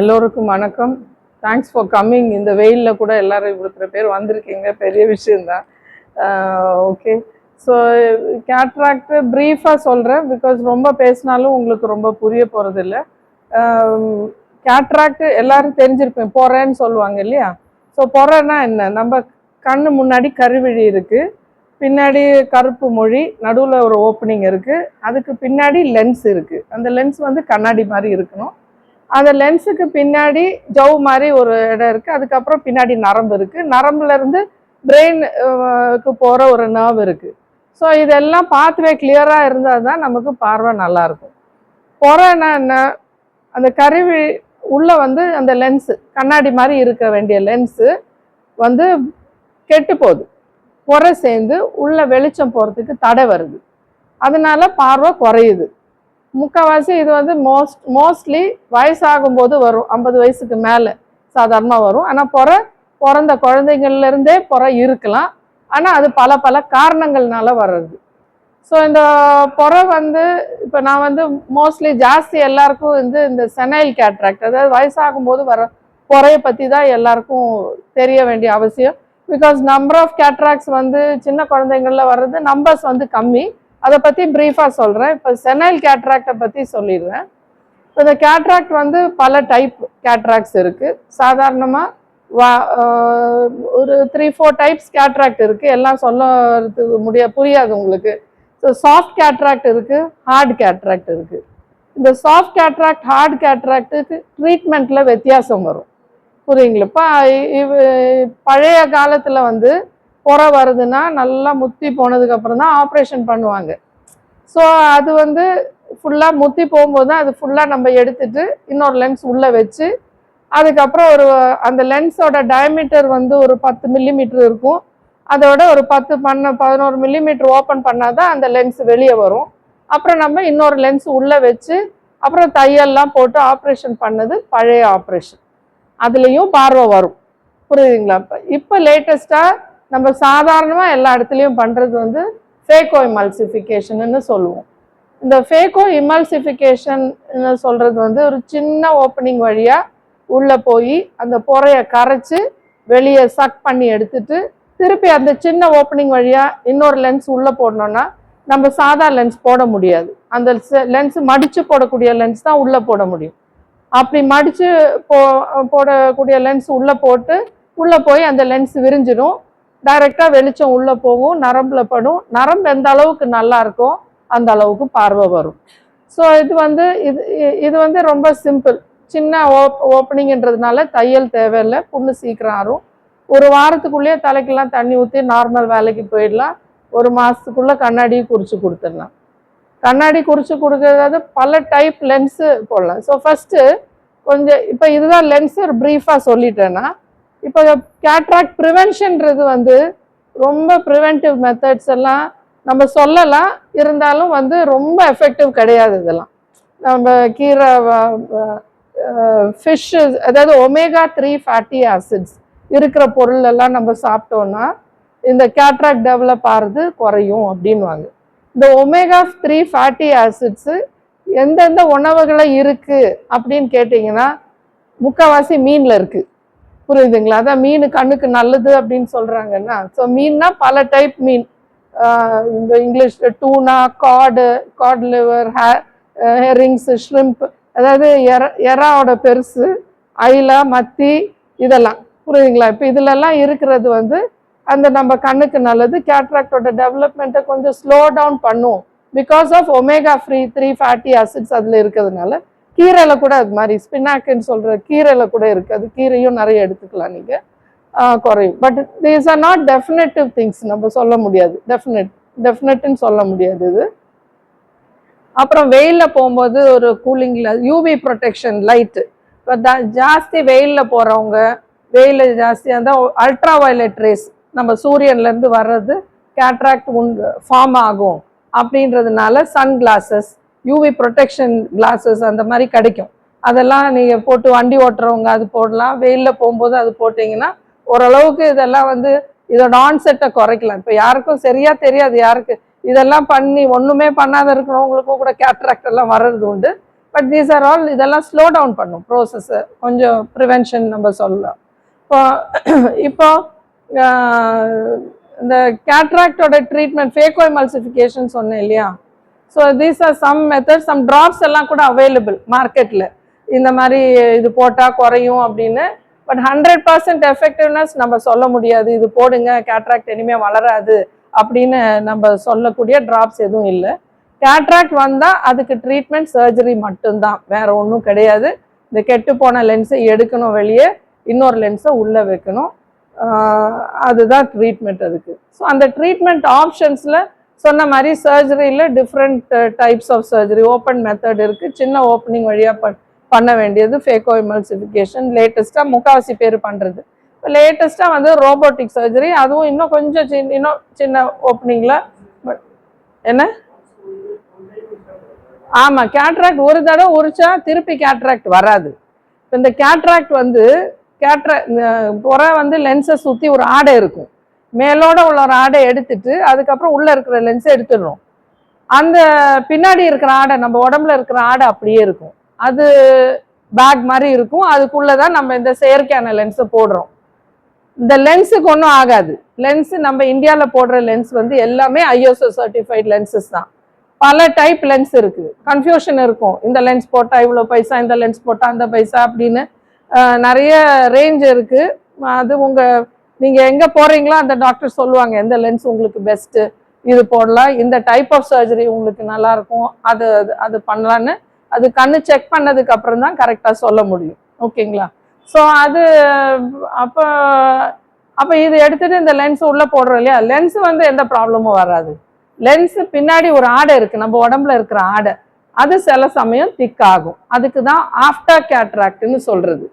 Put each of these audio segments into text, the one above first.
எல்லோருக்கும் வணக்கம். Thanks for coming இந்த வெயிலில் கூட எல்லோரும் இவ்வளோ பேர் வந்திருக்கீங்க. பெரிய விஷயந்தான் ஓகே ஸோ கேட்ராக்ட் ப்ரீஃபாக சொல்கிறேன் பிகாஸ் ரொம்ப பேசினாலும் உங்களுக்கு ரொம்ப புரிய போகிறதில்ல கேட்ராக்ட் எல்லாரும் தெரிஞ்சிருப்பேன். போகிறேன்னு சொல்லுவாங்க இல்லையா? ஸோ பொறன்னா என்ன? நம்ம கண் முன்னாடி கருவிழி இருக்குது பின்னாடி கருப்பு மொழி நடுவில் ஒரு ஓப்பனிங் இருக்குது அதுக்கு பின்னாடி லென்ஸ் இருக்குது அந்த லென்ஸ் வந்து கண்ணாடி மாதிரி இருக்கணும். அந்த லென்ஸுக்கு பின்னாடி ஜவ் மாதிரி ஒரு இடம் இருக்குது அதுக்கப்புறம் பின்னாடி நரம்பு இருக்குது நரம்புலேருந்து பிரெயினுக்கு போகிற ஒரு நர்வ் இருக்குது ஸோ இதெல்லாம் பாத்வே கிளியராக இருந்தால் தான் நமக்கு பார்வை நல்லாயிருக்கும் புறன்னா என்ன அந்த கருவி உள்ளே வந்து அந்த லென்ஸு கண்ணாடி மாதிரி இருக்க வேண்டிய லென்ஸு வந்து கெட்டு போகுது. புற சேர்ந்து உள்ள வெளிச்சம் போகிறதுக்கு தடை வருது. அதனால பார்வை குறையுது. முக்கால்வாசி இது வந்து மோஸ்ட் மோஸ்ட்லி வயசாகும்போது வரும். ஐம்பது வயசுக்கு மேலே சாதாரணமாக வரும். ஆனால் புற பிறந்த குழந்தைங்கள்லேருந்தே புற இருக்கலாம். ஆனால் அது பல பல காரணங்கள்னால வர்றது. ஸோ இந்த புற வந்து இப்போ நான் வந்து மோஸ்ட்லி ஜாஸ்தி எல்லாருக்கும் வந்து இந்த செனைல் கேட்ராக்ட் அதாவது வயசாகும்போது வர புறையை பற்றி தான் எல்லாருக்கும் தெரிய வேண்டிய அவசியம். பிகாஸ் நம்பர் ஆஃப் கேட்ராக்ட்ஸ் வந்து சின்ன குழந்தைங்களில் வர்றது நம்பர்ஸ் வந்து கம்மி. அதை பற்றி ப்ரீஃபாக சொல்கிறேன் இப்போ செனைல் கேட்ராக்டை பற்றி சொல்லிடுறேன். இப்போ இந்த கேட்ராக்ட் வந்து பல டைப் கேட்ராக்ட்ஸ் இருக்குது சாதாரணமாக வா ஒரு த்ரீ ஃபோர் டைப்ஸ் கேட்ராக்ட் இருக்குது எல்லாம் சொல்லறதுக்கு முடிய புரியாது உங்களுக்கு. ஸோ சாஃப்ட் கேட்ராக்ட் இருக்குது ஹார்ட் கேட்ராக்ட் இருக்குது இந்த சாஃப்ட் கேட்ராக்ட் ஹார்ட் கேட்ராக்டுக்கு ட்ரீட்மெண்ட்டில் வித்தியாசம் வரும். புரியுங்களா? இவ பழைய காலத்தில் வந்து புற வருதுன்னா நல்லா முத்தி போனதுக்கப்புறம் தான் ஆப்ரேஷன் பண்ணுவாங்க. ஸோ அது வந்து ஃபுல்லாக முத்தி போகும்போது தான் அது ஃபுல்லாக நம்ம எடுத்துட்டு இன்னொரு லென்ஸ் உள்ளே வச்சு அதுக்கப்புறம் ஒரு அந்த லென்ஸோட டயமீட்டர் வந்து ஒரு பத்து மில்லிமீட்டர் இருக்கும். அதோட ஒரு பத்து பண்ண பதினோரு மில்லிமீட்டர் ஓப்பன் பண்ணால் தான் அந்த லென்ஸ் வெளியே வரும். அப்புறம் நம்ம இன்னொரு லென்ஸ் உள்ளே வச்சு அப்புறம் தையல்லாம் போட்டு ஆப்ரேஷன் பண்ணது பழைய ஆப்ரேஷன் அதுலேயும் பார்வை வரும். புரியுதுங்களா? இப்போ இப்போ லேட்டஸ்ட்டாக நம்ம சாதாரணமாக எல்லா இடத்துலையும் பண்ணுறது வந்து ஃபேக்கோ இமல்சிஃபிகேஷன்னு சொல்லுவோம். இந்த ஃபேக்கோ இமல்சிஃபிகேஷன் சொல்கிறது வந்து ஒரு சின்ன ஓப்பனிங் வழியாக உள்ளே போய் அந்த பொறையை கரைச்சி வெளியே சக் பண்ணி எடுத்துட்டு திருப்பி அந்த சின்ன ஓப்பனிங் வழியாக இன்னொரு லென்ஸ் உள்ளே போடணும்னா நம்ம சாதா லென்ஸ் போட முடியாது. அந்த லென்ஸ் மடித்து போடக்கூடிய லென்ஸ் தான் உள்ளே போட முடியும். அப்படி மடித்து போ போடக்கூடிய லென்ஸ் உள்ளே போட்டு உள்ளே போய் அந்த லென்ஸ் விரிஞ்சிடும். டைரெக்டாக வெளிச்சம் உள்ளே போகும் நரம்பில் படும். நரம்பு எந்த அளவுக்கு நல்லா இருக்கும் அந்த அளவுக்கு பார்வை வரும். ஸோ இது வந்து இது இது வந்து ரொம்ப சிம்பிள் சின்ன ஓப் ஓப்பனிங்கன்றதுனால தையல் தேவையில்லை. புண்ணு சீக்கிரம் ஆறும். ஒரு வாரத்துக்குள்ளேயே தலைக்கெல்லாம் தண்ணி ஊற்றி நார்மல் வேலைக்கு போயிடலாம். ஒரு மாதத்துக்குள்ளே கண்ணாடியை குறித்து கொடுத்துடலாம். கண்ணாடி குறித்து கொடுக்கறது பல டைப் லென்ஸு போடலாம். ஸோ ஃபஸ்ட்டு கொஞ்சம் இப்போ இதுதான் லென்ஸு ஒரு ப்ரீஃபாக சொல்லிட்டேன்னா இப்போ கேட்ராக்ட் ப்ரிவென்ஷன்றது வந்து ரொம்ப ப்ரிவென்டிவ் மெத்தட்ஸ் எல்லாம் நம்ம சொல்லலாம். இருந்தாலும் வந்து ரொம்ப எஃபெக்டிவ் கிடையாது இதெல்லாம். நம்ம கீரை ஃபிஷ்ஷு அதாவது ஒமேகா த்ரீ ஃபேட்டி ஆசிட்ஸ் இருக்கிற பொருள் எல்லாம் நம்ம சாப்பிட்டோன்னா இந்த கேட்ராக்ட் டெவலப் ஆகிறது குறையும் அப்படின்வாங்க இந்த ஒமேகா த்ரீ ஃபேட்டி ஆசிட்ஸு எந்தெந்த உணவுகளை இருக்குது அப்படின்னு கேட்டிங்கன்னா முக்கால்வாசி மீனில் இருக்குது புரியுதுங்களா? அதான் மீன் கண்ணுக்கு நல்லது அப்படின்னு சொல்றாங்கன்னா ஸோ மீன்னா பல டைப் மீன். இந்த English tuna cod cod liver ஹே ஹெரிங்ஸ் ஷ்ரிம்ப் அதாவது எற எறாவோட பெருசு ஐலா மத்தி இதெல்லாம். புரியுதுங்களா? இப்போ இதுலெல்லாம் இருக்கிறது வந்து அந்த நம்ம கண்ணுக்கு நல்லது கேட்ராக்டோட டெவலப்மெண்ட்டை கொஞ்சம் ஸ்லோ டவுன் பண்ணும் because of omega free three fatty acids அதில் இருக்கிறதுனால கீரையில் கூட அது மாதிரி ஸ்பினாக்குன்னு சொல்கிற கீரையில் கூட இருக்குது அது கீரையும் நிறைய எடுத்துக்கலாம் நீங்கள் குறையும். But these are not definitive things நம்ம சொல்ல முடியாது. டெஃபினட் டெஃபினட்னு சொல்ல முடியாது இது. அப்புறம் வெயிலில் போகும்போது ஒரு கூலிங்கில் யூவி ப்ரொடெக்ஷன் லைட்டு இப்போ த ஜாஸ்தி வெயிலில் போகிறவங்க வெயில் ஜாஸ்தியாக இருந்தால் அல்ட்ரா வயலட் ரேஸ் நம்ம சூரியன்லேருந்து வர்றது கேட்ராக்ட் உண் ஃபார்ம் ஆகும். அப்படின்றதுனால sun glasses UV protection glasses அந்த மாதிரி கிடைக்கும். அதெல்லாம் நீங்கள் போட்டு வண்டி ஓட்டுறவங்க அது போடலாம். வெயிலில் போகும்போது அது போட்டிங்கன்னா ஓரளவுக்கு இதெல்லாம் வந்து இதோட ஆன்செட்டை குறைக்கலாம். இப்போ யாருக்கும் சரியாக தெரியாது யாருக்கு. இதெல்லாம் பண்ணி ஒன்றுமே பண்ணாத இருக்கிறவங்களுக்கும் கூட கேட்ராக்ட் எல்லாம் வர்றது உண்டு. பட் தீஸ் ஆர் ஆல் இதெல்லாம் ஸ்லோ டவுன் பண்ணும். ப்ரோசஸ்ஸை கொஞ்சம் ப்ரிவென்ஷன் நம்ம சொல்லலாம். இப்போ இப்போ இந்த கேட்ராக்டோட ட்ரீட்மெண்ட் ஃபேக்கோஎமல்சிஃபிகேஷன் சொன்னேன் இல்லையா? So these are some method some drops எல்லாம் கூட அவைலபிள் மார்க்கெட்டில் இந்த மாதிரி இது போட்டால் குறையும் அப்படின்னு. பட் ஹண்ட்ரட் பர்சன்ட் எஃபெக்டிவ்னஸ் நம்ம சொல்ல முடியாது. இது போடுங்க கேட்ராக்ட் இனிமேல் வளராது அப்படின்னு நம்ம சொல்லக்கூடிய ட்ராப்ஸ் எதுவும் இல்லை. கேட்ராக்ட் வந்தால் அதுக்கு ட்ரீட்மெண்ட் சர்ஜரி மட்டும்தான். வேற ஒன்றும் கிடையாது. இந்த கெட்டு போன லென்ஸை எடுக்கணும் வெளியே இன்னொரு லென்ஸை உள்ளே வைக்கணும். அதுதான் ட்ரீட்மெண்ட் அதுக்கு. ஸோ அந்த ட்ரீட்மெண்ட் ஆப்ஷன்ஸில் சொன்ன மாதிரி சர்ஜரியில் different types of surgery open method இருக்குது சின்ன ஓப்பனிங் வழியாக பண் பண்ண வேண்டியது ஃபேக்கோ இமல்சிஃபிகேஷன் லேட்டஸ்ட்டாக முக்காவாசி பேர் பண்ணுறது இப்போ லேட்டஸ்ட்டாக வந்து ரோபோட்டிக் சர்ஜரி அதுவும் இன்னும் கொஞ்சம் சின்ன இன்னும் சின்ன ஓப்பனிங்கில் என்ன? ஆமாம் கேட்ராக்ட் ஒரு தடவை உரிச்சா திருப்பி கேட்ராக்ட் வராது. இப்போ இந்த கேட்ராக்ட் வந்து கேட்ரா புற வந்து லென்ஸை சுற்றி ஒரு ஆடை இருக்கும். மேலோட உள்ள ஒரு ஆடை எடுத்துட்டு அதுக்கப்புறம் உள்ளே இருக்கிற லென்ஸை எடுத்துடணும். அந்த பின்னாடி இருக்கிற ஆடை நம்ம உடம்புல இருக்கிற ஆடை அப்படியே இருக்கும். அது பேக் மாதிரி இருக்கும். அதுக்குள்ளே தான் நம்ம இந்த செயற்கையான லென்ஸை போடுறோம். இந்த லென்ஸுக்கு ஒன்றும் ஆகாது. லென்ஸ் நம்ம இந்தியாவில் போடுற லென்ஸ் வந்து எல்லாமே ஐஎஸ்ஓ சர்டிஃபைட் லென்சஸ் தான். பல டைப் லென்ஸ் இருக்கு. கன்ஃபியூஷன் இருக்கும். இந்த லென்ஸ் போட்டால் இவ்வளோ பைசா இந்த லென்ஸ் போட்டால் அந்த பைசா அப்படின்னு நிறைய ரேஞ்ச் இருக்கு. அது உங்கள் நீங்கள் எங்கே போகிறீங்களோ அந்த டாக்டர் சொல்லுவாங்க எந்த லென்ஸ் உங்களுக்கு பெஸ்ட்டு இது போடலாம். இந்த டைப் ஆஃப் சர்ஜரி உங்களுக்கு நல்லா இருக்கும். அது அது- அது பண்ணலான்னு அது கண்ணு செக் பண்ணதுக்கு அப்புறம் தான் கரெக்டாக சொல்ல முடியும். ஓகேங்களா? ஸோ அது அப்போ அப்போ இது எடுத்துட்டு இந்த லென்ஸ் உள்ளே போடுறோம் இல்லையா? லென்ஸ் வந்து எந்த ப்ராப்ளமும் வராது. லென்ஸ் பின்னாடி ஒரு ஆடை இருக்குது நம்ம உடம்புல இருக்கிற ஆடை. அது சில சமயம் திக் ஆகும். அதுக்கு தான் ஆஃப்டர் கேட்ராக்ட்னு சொல்கிறது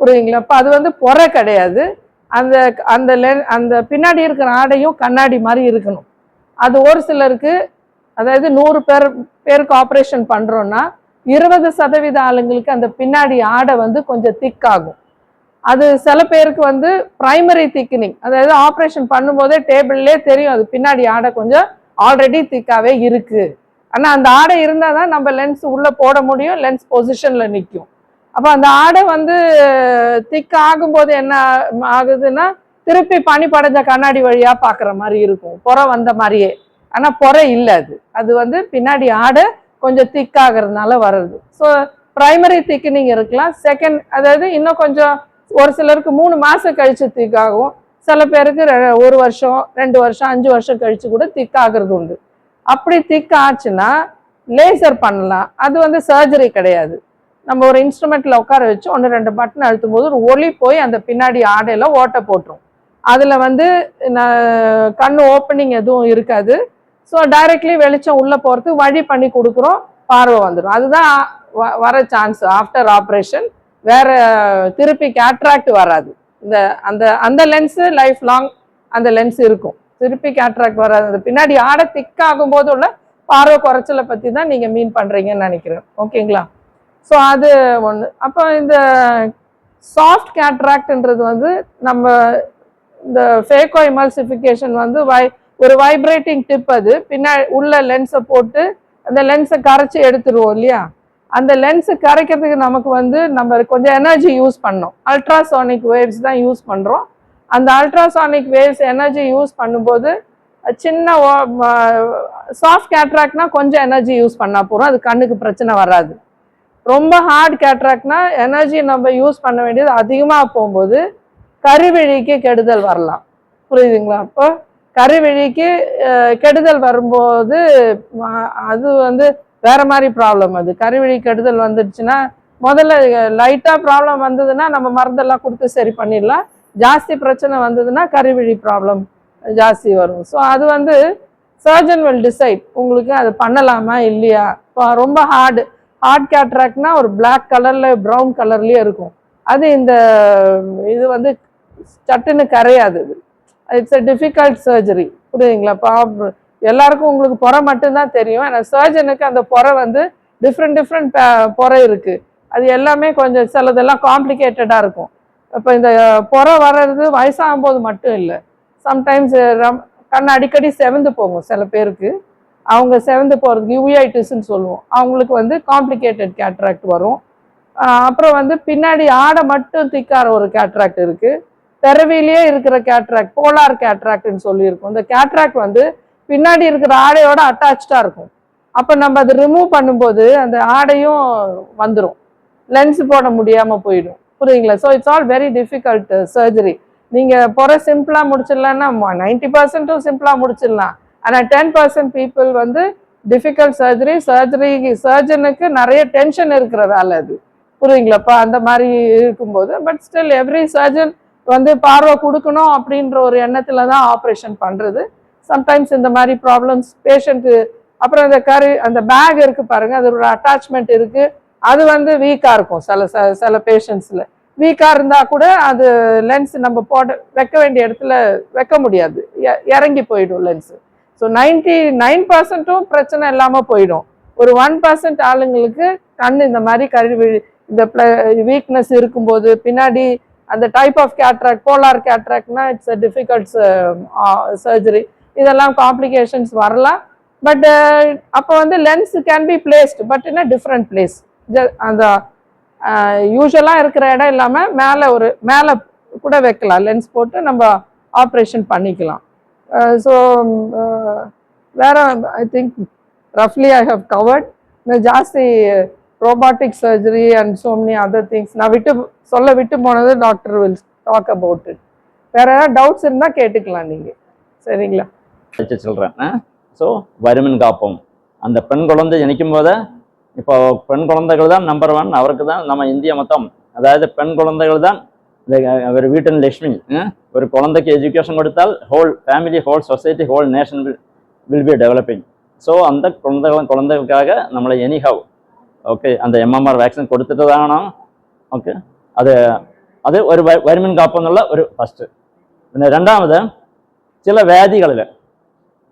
புரியுதுங்களா? அப்போ அது வந்து பொறை கிடையாது. அந்த அந்த லென் அந்த பின்னாடி இருக்கிற ஆடையும் கண்ணாடி மாதிரி இருக்கணும். அது ஒரு சிலருக்கு அதாவது நூறு பேர் பேருக்கு ஆப்ரேஷன் பண்ணுறோன்னா இருபது சதவீத ஆளுங்களுக்கு அந்த பின்னாடி ஆடை வந்து கொஞ்சம் திக் ஆகும். அது சில பேருக்கு வந்து ப்ரைமரி திக்னிங் அதாவது ஆப்ரேஷன் பண்ணும்போதே டேபிள்லேயே தெரியும் அது பின்னாடி ஆடை கொஞ்சம் ஆல்ரெடி திக்காகவே இருக்குது ஆனால் அந்த ஆடை இருந்தால் தான் நம்ம லென்ஸ் உள்ளே போட முடியும் லென்ஸ் பொசிஷனில் நிற்கும் அப்போ அந்த ஆடை வந்து திக் ஆகும்போது என்ன ஆகுதுன்னா திருப்பி பனி படைஞ்ச கண்ணாடி வழியாக பார்க்குற மாதிரி இருக்கும். புற வந்த மாதிரியே. ஆனால் புற இல்லை அது. அது வந்து பின்னாடி ஆடை கொஞ்சம் திக் ஆகுறதுனால வர்றது. ஸோ ப்ரைமரி திக்னிங் இருக்கலாம். செகண்ட் அதாவது இன்னும் கொஞ்சம் ஒரு சிலருக்கு மூணு மாதம் கழித்து திக் ஆகும். சில பேருக்கு ஒரு வருஷம் ரெண்டு வருஷம் அஞ்சு வருஷம் கழித்து கூட திக் ஆகுறது உண்டு. அப்படி திக் ஆச்சுன்னா லேசர் பண்ணலாம். அது வந்து சர்ஜரி கிடையாது. நம்ம ஒரு இன்ஸ்ட்ருமெண்ட்ல உட்கார வச்சு ஒன்று ரெண்டு பட்டன் அழுத்தும் போது ஒரு ஒளி போய் அந்த பின்னாடி ஆடையில ஓட்டை போட்டுரும். அதுல வந்து ந- கண்ணு ஓப்பனிங் எதுவும் இருக்காது. ஸோ டைரக்ட்லி வெளிச்சம் உள்ள போகிறதுக்கு வழி பண்ணி கொடுக்குறோம். பார்வை வந்துடும் அதுதான் வ- வர சான்ஸ் ஆஃப்டர் ஆப்ரேஷன் வேற திருப்பி கேட்ராக்ட் வராது. இந்த அந்த அந்த லென்ஸு லைஃப் லாங் அந்த லென்ஸ் இருக்கும். திருப்பி கேட்ராக்ட் வராது. அந்த பின்னாடி ஆடை திக் ஆகும்போது உள்ள பார்வை குறைச்சலை பற்றி தான் நீங்கள் மீன் பண்ணுறீங்கன்னு நினைக்கிறேன் ஓகேங்களா ஸோ அது ஒன்று அப்போ இந்த சாஃப்ட் கேட்ராக்ட்ன்றது வந்து நம்ம இந்த ஃபேக்கோ இமல்சிஃபிகேஷன் வந்து வை ஒரு வைப்ரேட்டிங் டிப் அது. பின்னாடி உள்ள லென்ஸை போட்டு அந்த லென்ஸை கரைச்சி எடுத்துருவோம் இல்லையா? அந்த லென்ஸு கரைக்கிறதுக்கு நமக்கு வந்து நம்ம கொஞ்சம் எனர்ஜி யூஸ் பண்ணோம் அல்ட்ராசானிக் வேவ்ஸ் தான் யூஸ் பண்ணுறோம் அந்த அல்ட்ராசானிக் வேவ்ஸ் எனர்ஜி யூஸ் பண்ணும்போது சின்ன சாஃப்ட் கேட்ராக்ட்னா கொஞ்சம் எனர்ஜி யூஸ் பண்ணால் போகிறோம் அது கண்ணுக்கு பிரச்சனை வராது. ரொம்ப ஹார்ட் கேட்ராக்ட்னா எனர்ஜி நம்ம யூஸ் பண்ண வேண்டியது அதிகமாக போகும்போது கருவிழிக்கு கெடுதல் வரலாம். புரியுதுங்களா? அப்போ கருவிழிக்கு கெடுதல் வரும்போது அது வந்து வேற மாதிரி ப்ராப்ளம் அது. கருவிழி கெடுதல் வந்துடுச்சுன்னா முதல்ல லைட்டாக ப்ராப்ளம் வந்ததுன்னா நம்ம மருந்தெல்லாம் கொடுத்து சரி பண்ணிடலாம். ஜாஸ்தி பிரச்சனை வந்ததுன்னா கருவிழி ப்ராப்ளம் ஜாஸ்தி வரும். ஸோ அது வந்து சர்ஜன் வில் டிசைட் உங்களுக்கு அது பண்ணலாமா இல்லையா? இப்போ ரொம்ப ஹார்டு ஹார்ட் கேட்ராக்ட்னா ஒரு பிளாக் கலரில் ப்ரௌன் கலர்லேயே இருக்கும். அது இந்த இது வந்து சட்டுன்னு கரையாது இது இட்ஸ் அ டிஃபிகல்ட் சர்ஜரி புரியுதுங்களா? பா எல்லாருக்கும் உங்களுக்கு புற மட்டும்தான் தெரியும். ஆனால் சர்ஜனுக்கு அந்த புறை வந்து டிஃப்ரெண்ட் டிஃப்ரெண்ட் புறை இருக்குது அது எல்லாமே கொஞ்சம் சிலதெல்லாம் காம்ப்ளிகேட்டடாக இருக்கும். இப்போ இந்த புறை வர்றது வயசாகும் போது மட்டும் இல்லை. சம்டைம்ஸ் கண் அடிக்கடி செவந்து போகும் சில பேருக்கு. அவங்க செவந்து போகிறதுக்கு யூஐட்டிஸ்ன்னு சொல்லுவோம். அவங்களுக்கு வந்து காம்ப்ளிகேட்டட் கேட்ராக்ட் வரும். அப்புறம் வந்து பின்னாடி ஆடை மட்டும் திக்கார ஒரு கேட்ராக்ட் இருக்குது பிறவிலேயே இருக்கிற கேட்ராக்ட் போலார் கேட்ராக்ட்னு சொல்லியிருக்கோம். இந்த கேட்ராக்ட் வந்து பின்னாடி இருக்கிற ஆடையோட அட்டாச்சாக இருக்கும். அப்போ நம்ம அதை ரிமூவ் பண்ணும்போது அந்த ஆடையும் வந்துடும் லென்ஸ் போட முடியாமல் போயிடும். புரியுங்களா so it's all very difficult surgery நீங்கள் போகிற சிம்பிளாக முடிச்சிடலான்னா நைன்டி பர்சன்ட்டும் சிம்பிளாக முடிச்சிடலாம். ஆனால் டென் பர்சன்ட் பீப்புள் வந்து டிஃபிகல்ட் சர்ஜரி சர்ஜரி சர்ஜனுக்கு நிறைய டென்ஷன் இருக்கிற வேலை அது. புரியுங்களாப்பா அந்த மாதிரி இருக்கும்போது. பட் ஸ்டில் எவ்ரி சர்ஜன் வந்து பார்வை கொடுக்கணும் அப்படின்ற ஒரு எண்ணத்தில் தான் ஆப்ரேஷன் பண்ணுறது சம்டைம்ஸ் இந்த மாதிரி ப்ராப்ளம்ஸ் பேஷண்ட்டு அப்புறம் இந்த கரு அந்த பேக் இருக்குது பாருங்கள் அதோட அட்டாச்மெண்ட் இருக்குது அது வந்து வீக்காக இருக்கும் சில ச- சில பேஷண்ட்ஸில். வீக்காக இருந்தால் கூட அது லென்ஸ் நம்ம போட வைக்க வேண்டிய இடத்துல வைக்க முடியாது. இறங்கி போயிடும் லென்ஸு. ஸோ நைன்டி நைன் பர்சன்ட்டும் பிரச்சனை இல்லாமல் போயிடும். ஒரு ஒன் பர்சன்ட் ஆளுங்களுக்கு கண் இந்த மாதிரி கருவி இந்த வீக்னஸ் இருக்கும்போது பின்னாடி அந்த டைப் ஆஃப் கேட்ராக்ட் போலார் கேட்ராக்ட்னா இட்ஸ் அ டிஃபிகல்ட்ஸ் சர்ஜரி இதெல்லாம் காம்ப்ளிகேஷன்ஸ் வரலாம். பட் uh, அப்போ வந்து lens can be placed but in a different place அந்த uh, யூஸ்வலாக இருக்கிற இடம் இல்லாமல் மேலே ஒரு மேலே கூட வைக்கலாம். லென்ஸ் போட்டு நம்ம ஆப்ரேஷன் பண்ணிக்கலாம். Uh, ஸோ um, uh, வேற ஐ திங்க் ரஃப்லி ஐ ஹவ் கவர்ட் இந்த ஜாஸ்தி robotic surgery and so many other things நான் விட்டு சொல்ல விட்டு போனது doctor will talk about it வேற ஏதாவது டவுட்ஸ் இருந்தால் கேட்டுக்கலாம் நீங்கள் சரிங்களா? வச்சு சொல்கிறேன் ஸோ வருமன் காப்போம். அந்த பெண் குழந்தை ஜனிக்கும் போது இப்போ பெண் குழந்தைகள் தான் நம்பர் ஒன் அவருக்கு தான் நம்ம இந்திய மொத்தம். அதாவது பெண் குழந்தைகள் தான் இந்த, அஹ், ஒரு வீட்டின் லட்சுமி அஹ், ஒரு குழந்தைக்கு எஜுகேஷன் கொடுத்தால் whole family whole society whole nation will will be developing so அந்த குழந்தைகள் குழந்தைகளுக்காக நம்மளை எனிஹவ் ஓகே அந்த எம்எம்ஆர் வேக்சின் கொடுத்துட்டு தாகணும் ஓகே அது அது ഒരു വ- വരുമൻ കാപ്പ് എന്നുള്ള ഒരു ഫസ്റ്റ് പിന്നെ രണ്ടാമത് ചില വ്യാധികളിൽ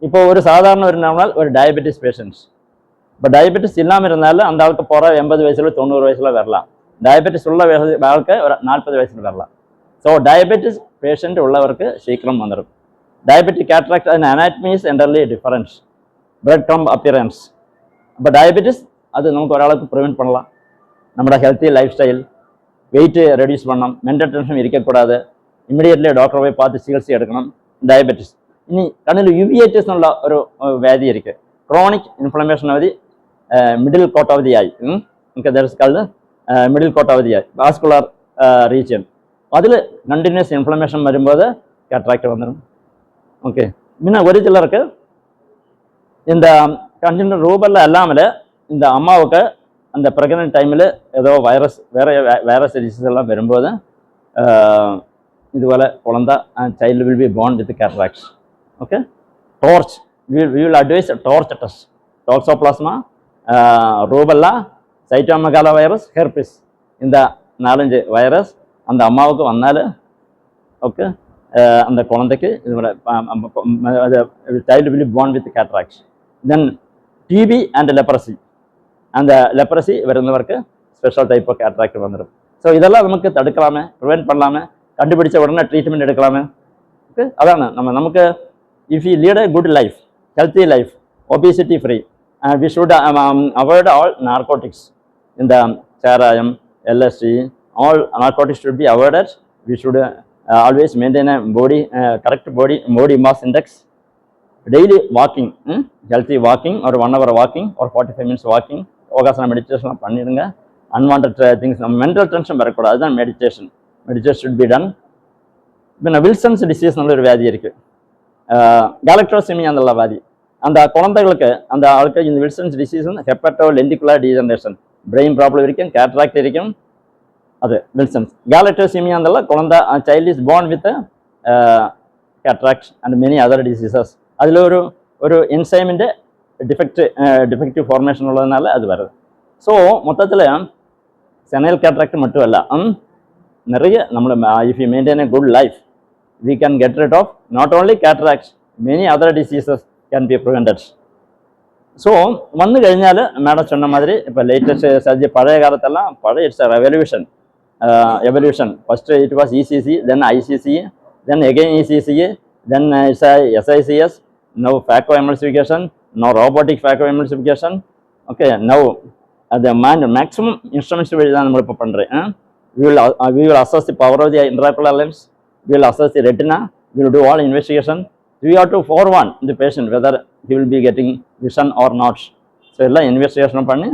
இப்போ ஒரு சாதாரண ஒரு நாள் ஒரு டயபெட்டிஸ் பேஷண்ட்ஸ் இப்போ டயபெட்டிஸ் இல்லாமல் இருந்தாலும் அந்த ஆளுக்கு போகிற எண்பது வயசுல தொண்ணூறு வயசுல வரலாம் டயபெட்டிஸ் உள்ள வயசு- ஆளுக்கு ஒரு நாற்பது வயசுல வரலாம் ஸோ டயபெட்டிஸ் பேஷண்ட் உள்ளவருக்கு சீக்கிரம் வந்துடும் diabetic cataract and anatomies entirely difference blood come appearance இப்போ டயபெட்டிஸ் அது நமக்கு ஓரளவுக்கு ப்ரிவென்ட் பண்ணலாம் நம்மளோட healthy lifestyle weight reduce பண்ணணும் மென்டல் டென்ஷன் இருக்கக்கூடாது இமிடியட்லி டாக்டரை போய் பார்த்து சிகிச்சை எடுக்கணும் ഡയബറ്റിസ് ഇനി കണ്ണിൽ യുവിയേറ്റസ് എന്നുള്ള ഒരു ഏഹ്, വ്യാധി ഇരിക്കും ക്രോണിക് ഇൻഫ്ലമേഷൻ അവധി മിഡിൽ കോട്ടാവധിയായി നമുക്ക് ദർശക്കാളിൽ മിഡിൽ കോട്ട് അവധിയായി വാസ്കുലർ റീജിയൻ അതിൽ കണ്ടിന്യൂസ് ഇൻഫ്ലമേഷൻ വരുമ്പോൾ കാറ്ററാക്ട് വന്നിടും ഓക്കെ പിന്നെ ഒരു ചിലർക്ക് இந்த கண்டினியூ ரூபரில் இல்லாமல் இந்த அம்மாவுக்கு அந்த ப்ரெக்னென்ட் டைமில் ஏதோ வைரஸ் வேற வைரஸ் டிசீஸ் எல்லாம் வரும்போது இதுபோல் குழந்தா child will be born with cataracts okay TORCH we will advise TORCH test toxoplasma rubella toxoplasma rubella cytomegalo virus herpes. இந்த நாலஞ்சு வைரஸ் அந்த அம்மாவுக்கு வந்தால் ஓகே அந்த குழந்தைக்கு இதோட child will born with cataracts then TB and leprosy அந்த leprosy வருந்தவருக்கு ஸ்பெஷல் டைப் ஆஃப் கேட்ராக்ட் வந்துடும் ஸோ இதெல்லாம் நமக்கு தடுக்கலாமே ப்ரிவென்ட் பண்ணலாமே கண்டுபிடிச்ச உடனே ட்ரீட்மெண்ட் எடுக்கலாமே ஓகே அதான நம்ம நமக்கு if you lead a good life healthy life obesity free we should avoid all narcotics இந்த சேராயம் LSD all narcotics should be avoided we should always maintain a body correct body body mass index daily walking healthy walking ஒரு one hour walking ஒரு forty five minutes walking யோகாசனம் மெடிடேஷன்லாம் பண்ணிடுங்க. Unwanted things நம்ம mental tension வரக்கூடாது. அதுதான் meditation meditation should be done பின்ன Wilson's disease நல்ல ஒரு வியாதி இருக்குது கேலக்ட்ரோசிமி அந்த வியாதி. அந்த குழந்தைகளுக்கு அந்த ஆளுக்கு இந்த Wilson's disease hepato lenticular degeneration brain problem இருக்கும் கேட்ராக்ட் இருக்கும் அது வில்சன்ஸ் கேலட்டோசிமியா இருந்தாலும் குழந்த child is born with cataract and many other diseases അതിലൊരു ഒരു എൻസൈമിന്റെ ഡിഫക്റ്റ് ഡിഫക്റ്റീവ് ഫോർമേഷൻ ഉള്ളതിനാൽ അത് വരുന്നത് സോ മൊത്തത്തിൽ സെനൽ കാറ്ററാക്ട് മറ്റുമല്ല. നിറയെ നമ്മൾ if you maintain a good life we can get rid of not only cataract many other diseases can be prevented so വന്നു കഴിഞ്ഞാൽ മാഡം ചൊന്ന മാതിരി ഇപ്പം ലേറ്റസ്റ്റ് സർജറി പഴയ കാലത്തെല്ലാം പഴയ it's revolution evolution first it was E C C then I C C then again E C C then it's S I C S no phaco emulsification no robotic phaco emulsification okay no അത് മാൻ maximum instruments വഴി തന്നെ നമ്മളിപ്പോൾ പണ്ടത് we will, uh, we will assess the power of the intraocular lens, we will assess the retina, we will do all investigation, we have to forewarn the patient whether he will be getting vision or not so எல்லாம் investigation பண்ணி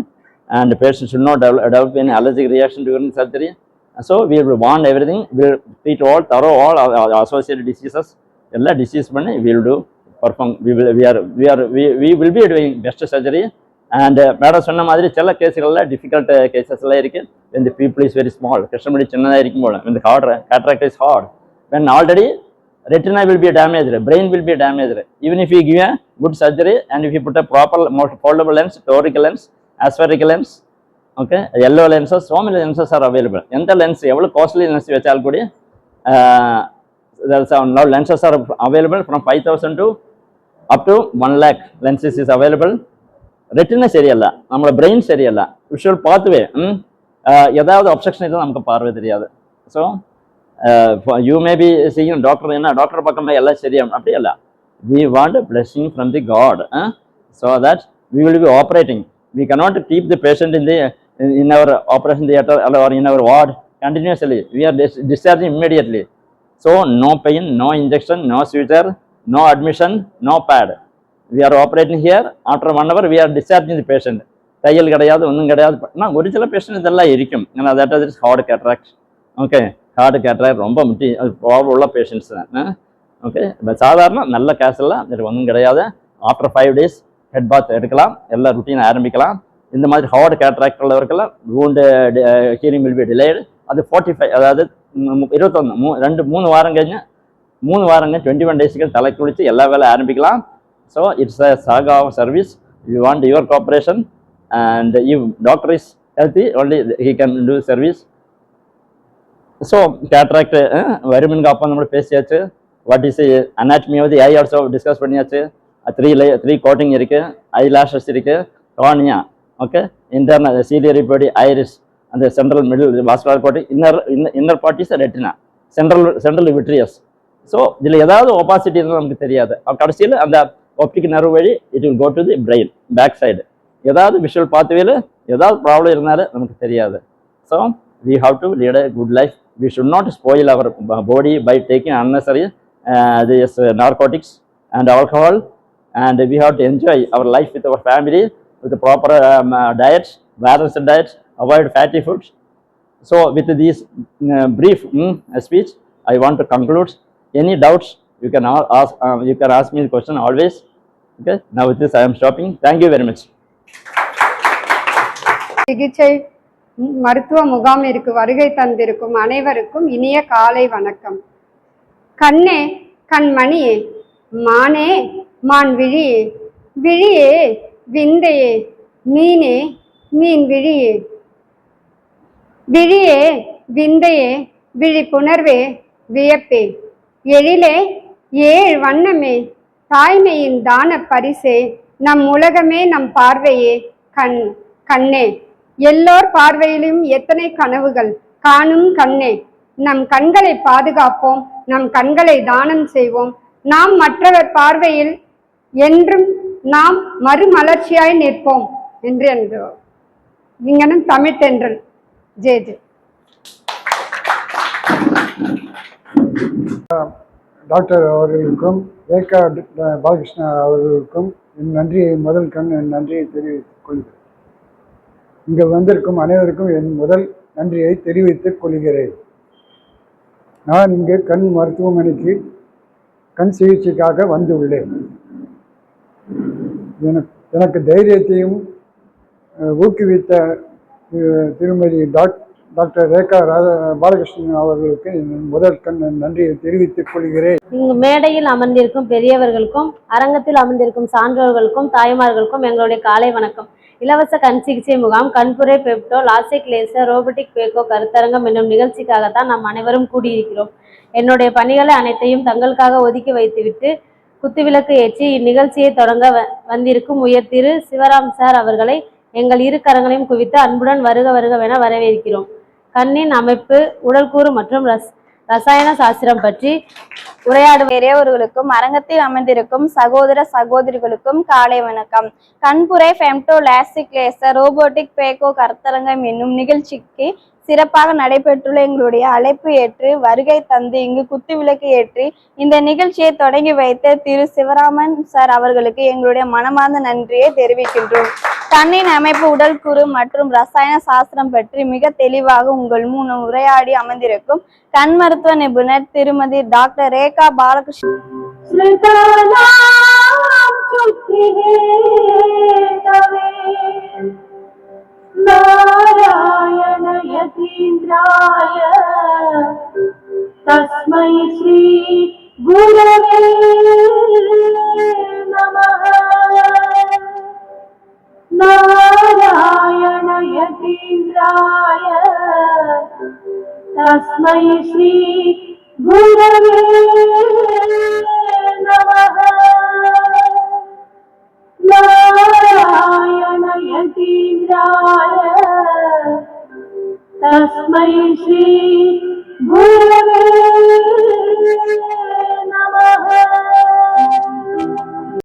and the patient should not develop, develop any allergic reaction during surgery so we will warn everything we will treat all thorough all our- our associated diseases எல்லா disease பண்ணி we will do perform we will we are we are we, we will be doing best surgery and madam சொன்ன மாதிரி சில கேஸுகளில் difficult கேசஸ்லாம் இருக்கு when the people is very small Krishnamani சின்னதாக இருக்கும்போது when the hard cataract is hard when already retina will be damaged brain will be damaged even if you give a good surgery and if you put a proper more foldable lens toric lens aspheric lens okay yellow lenses so many lenses are available எந்த lens எவ்வளோ costly lens வச்சால் கூட uh, there's a, now lenses are available from 5000 to up to 1 lakh lenses is available retina சரியல்ல நம்மளோட brain சரியல்ல visual பாத்துவே ஏதாவது objection இருந்தால் நமக்கு பார்வை தெரியாது ஸோ யூ மே பி செய்யும் டாக்டர் என்ன டாக்டர் பக்கம் எல்லாம் சரியாகும் அப்படி அல்ல we want blessing from the god so that we will be operating we cannot keep the patient in the in our operation theatre அல்ல in our ward continuously we are dis discharging immediately so no pain no injection no suture no admission no pad we are operating here after one hour we are discharging the patient தையல் கிடையாது ஒன்றும் கிடையாது ஆனால் ஒரு சில patient இதெல்லாம் இருக்கும் ஏன்னா that is hard cataract okay hard cataract ரொம்ப முட்டி அது ப்ராப்ளம் உள்ள பேஷண்ட்ஸ் தான். ஓகே இப்போ சாதாரண நல்ல கேஸெல்லாம் இது ஒன்றும் கிடையாது. After five days head bath எடுக்கலாம். எல்லா ருட்டீன் ஆரம்பிக்கலாம். இந்த மாதிரி hard cataract உள்ளவருக்கெல்லாம் wound healing will be delayed அது ஃபார்ட்டி ஃபைவ் அதாவது இருபத்தொன்று மூ ரெண்டு மூணு வாரம் கழிஞ்சு மூணு வாரங்க டுவெண்ட்டி ஒன் டேஸ்க்கு தலை குளித்து எல்லா வேலை ஆரம்பிக்கலாம். So it's a Saka service you want your cooperation and if doctor is healthy only he can do service so cataract வருமின் காப்பம் நம்ம பேசியாச்சு what is anatomy of the eye also discuss பண்ணியாச்சு த்ரீ லே த்ரீ கோட்டிங் இருக்குது ஐ lashes இருக்குது cornea okay internal ciliary body iris அந்த central middle vascular body inner inner part is retina central central vitreous so இதில் ஏதாவது opacity இருந்தால் நமக்கு தெரியாது. கடைசியில் அந்த ஒப்டிக் நர்வு வழி it will go to the brain back side ஏதாவது விஷுவல் பார்த்துவேல ஏதாவது ப்ராப்ளம் இருந்தாலும் நமக்கு தெரியாது. So we have to lead a good life. We should not spoil our body by taking unnecessary uh, these uh, narcotics and alcohol. And we have to enjoy our life with our family with a proper um, uh, diet, balanced diet, avoid fatty foods. So with this uh, brief mm, speech, I want to conclude. Any doubts, you can ask, uh, you can ask me the question always. Okay, now with this I am stopping. Thank you very much. மருத்துவ முகாமிற்கு வருகை தந்திருக்கும் அனைவருக்கும் இனிய காலை வணக்கம். கண்ணே கண்மணியே மானே மான் விழியே விழியே விந்தையே மீனே மீன் விழியே விழியே விந்தையே விழிப்புணர்வே வியப்பே. எழிலே ஏழ் வண்ணமே தாய்மையின் தான பரிசே நம் உலகமே நம் பார்வையே. கண் கண்ணே எல்லோர் பார்வையிலும் எத்தனை கனவுகள்? காணும் கண்ணே நம் கண்களை பாதுகாப்போம் நம் கண்களை தானம் செய்வோம். நாம் மற்றவர் பார்வையில் என்றும் நாம் மறுமலர்ச்சியாய் நிற்போம் என்று என்று. இங்கனும் தமிழ் தென்றல். J J. டாக்டர் அவர்களுக்கும் ஏகா பாலகிருஷ்ணா பாலகிருஷ்ணன் அவர்களுக்கும் என் நன்றியை முதல் கண் என் நன்றியை தெரிவித்துக் கொள்கிறேன். இங்கே வந்திருக்கும் அனைவருக்கும் என் முதல் நன்றியை தெரிவித்துக் கொள்கிறேன். நான் இங்கு கண் மருத்துவமனைக்கு கண் சிகிச்சைக்காக வந்துள்ளேன். எனக்கு எனக்கு தைரியத்தையும் ஊக்குவித்த திருமதி டாக் டாக்டர் ரேகா ராதா பாலகிருஷ்ணன் அவர்களுக்கு முதல் கண் நன்றியை தெரிவித்துக் கொள்கிறேன். இங்கு மேடையில் அமர்ந்திருக்கும் பெரியவர்களுக்கும் அரங்கத்தில் அமர்ந்திருக்கும் சான்றோர்களுக்கும் தாய்மார்களுக்கும் எங்களுடைய காலை வணக்கம். இலவச கண் சிகிச்சை முகாம் கண்புரை femto LASIK laser robotic phaco கருத்தரங்கம் என்னும் நிகழ்ச்சிக்காகத்தான் நாம் அனைவரும் கூடியிருக்கிறோம். என்னுடைய பணிகளை அனைத்தையும் தங்களுக்காக ஒதுக்கி வைத்துவிட்டு குத்துவிளக்கு ஏற்றி இந்நிகழ்ச்சியை தொடங்க வ- வந்திருக்கும் உயர் திரு சிவராம் சார் அவர்களை எங்கள் இரு கரங்களையும் குவித்து அன்புடன் வருக வருகவென வரவேற்கிறோம். கண்ணின் அமைப்பு உடல்கூறு மற்றும் ரஸ் ரசாயன சாஸ்திரம் பற்றி உரையாடும் இறையவர்களுக்கும் அரங்கத்தில் அமைந்திருக்கும் சகோதர சகோதரிகளுக்கும் காலை வணக்கம். கண்புரை femto LASIK laser robotic phaco கருத்தரங்கம் என்னும் நிகழ்ச்சிக்கு சிறப்பாக நடைபெற்றுள்ள எங்களுடைய அழைப்பு ஏற்று வருகை தந்து இங்கு குத்துவிளக்கு ஏற்றி இந்த நிகழ்ச்சியை தொடங்கி வைத்த திரு சிவராமன் சார் அவர்களுக்கு எங்களுடைய மனமார்ந்த நன்றியை தெரிவிக்கின்றோம். கண்ணின் அமைப்பு உடல்கூறு மற்றும் ரசாயன சாஸ்திரம் பற்றி மிக தெளிவாக உங்கள் முன் உரையாடி அமர்ந்திருக்கும் கண் மருத்துவ நிபுணர் திருமதி டாக்டர் ரேகா பாலகிருஷ்ணன்.